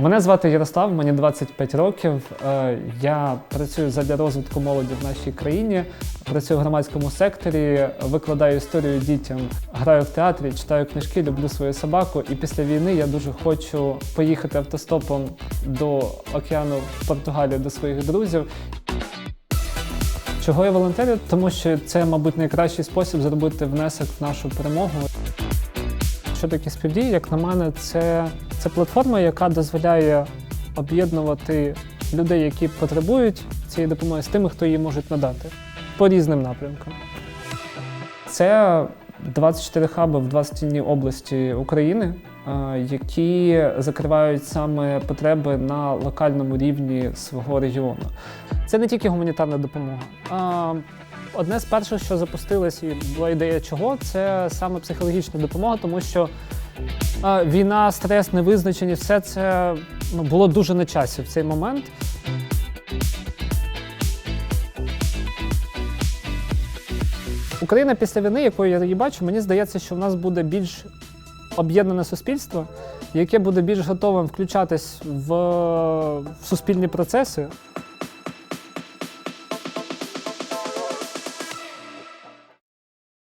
Мене звати Ярослав, мені 25 років. Е, Я працюю задля розвитку молоді в нашій країні. Працюю в громадському секторі, викладаю історію дітям, граю в театрі, читаю книжки, люблю свою собаку. І після війни я дуже хочу поїхати автостопом до океану в Португалію до своїх друзів. Чого я волонтерю? Тому що це, мабуть, найкращий спосіб зробити внесок в нашу перемогу. Що таке співдії, як на мене, це, це платформа, яка дозволяє об'єднувати людей, які потребують цієї допомоги, з тими, хто її можуть надати по різним напрямкам. Це 24 хаби в 21 області України, е, які закривають саме потреби на локальному рівні свого регіону. Це не тільки гуманітарна допомога. Одне з перших, що запустилось, і була ідея чого, це саме психологічна допомога, тому що війна, стрес, невизначеність, все це ну, було дуже на часі в цей момент. Україна після війни, якою я її бачу, мені здається, що в нас буде більш об'єднане суспільство, яке буде більш готовим включатись в, в суспільні процеси,